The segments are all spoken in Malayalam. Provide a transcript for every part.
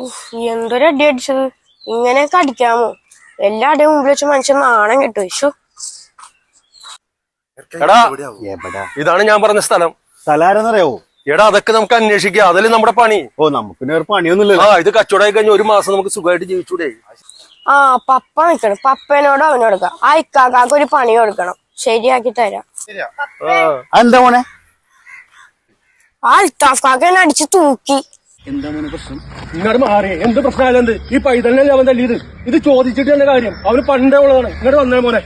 ഉഫ്, എന്തൊരു അടി അടിച്ചത് ഇങ്ങനെയൊക്കെ അടിക്കാമോ? എല്ലാ അടിയും മുമ്പിൽ വെച്ച് മനുഷ്യൻ നാണം കിട്ടും. ഇഷു എടാ എവിടെ ഇതാണ് ഞാൻ പറഞ്ഞ സ്ഥലം. സ്ഥലാരെന്നറിയോ എടാ അതൊക്കെ നമുക്ക് അന്വേഷിക്കാം. അതല്ലേ നമ്മുടെ പണി. ഓ നമുക്ക് വേറെ പണിയൊന്നുമില്ലല്ലോ. ആ ഇത് കച്ചവടമായി കഴിഞ്ഞ ഒരു മാസം നമുക്ക് സുഖമായിട്ട് ജീവിച്ചൂടെ. ആ പപ്പ നിക്കണം. പപ്പനോട് അവന് കൊടുക്കാം. ആ ഇക്കാക്കാക്ക് ഒരു പണി കൊടുക്കണം. ശരിയാക്കി തരാം. ആ. എന്താ മോനെ? ആ ഇത്താഫ്കാക്ക എന്നെ അടിച്ച് തൂക്കി. എന്താ മോനെ പ്രശ്നം? ഇങ്ങോട്ട് മാറി. എന്ത് പ്രശ്നമായാലും എന്ത്? ഈ പൈതലിനല്ലേ അവൻ തല്ലിയത് ഇത്? ചോദിച്ചിട്ട് തന്നെ കാര്യം. അവന് പണ്ടേ ഉള്ളതാണ്. ഇങ്ങോട്ട് വന്നേ മോനെ.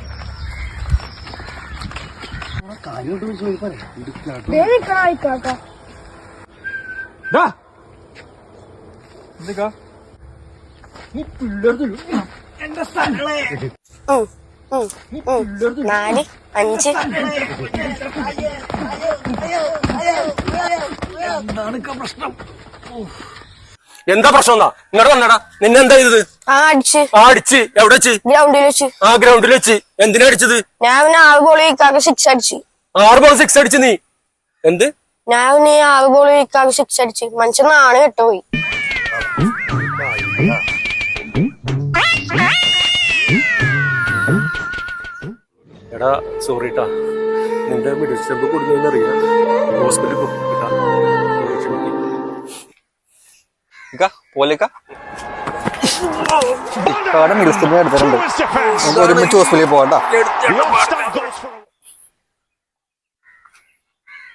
നാല് അഞ്ച്. എന്താ പ്രശ്നം എന്നാ ഇങ്ങോട്ട് വന്നടാ. നിന്നെ എന്താ ചെയ്തത്? അടിച്ച്. എവിടെ വെച്ച്? ഗ്രൗണ്ടിൽ വെച്ച്. ആ ഗ്രൗണ്ടിൽ വെച്ച്. എന്തിനാ അടിച്ചത്? ഞാൻ ആറ് ബോൾ സിക്സ് അടിച്ച്. ആറ് ബോൾ സിക്സ് അടിച്ച് നീ? എന്ത്? ഞാൻ നീ ആറ് ബോൾ വീക്കാകെ സിക്സ് അടിച്ച്. മനുഷ്യൻ നാണ് കെട്ടുപോയി. എടാ സോറി ട്ടാ. നിന്റെ മെഡിസിൻ കൊടുക്കുന്നറിയാം ഹോസ്പിറ്റലിൽ പോകും കേട്ടാ ഇക്ക, പോലേക്ക എടുത്തിട്ടുണ്ട് നമുക്ക് ഒരുമിച്ച് ഹോസ്പിറ്റലിൽ പോകണ്ട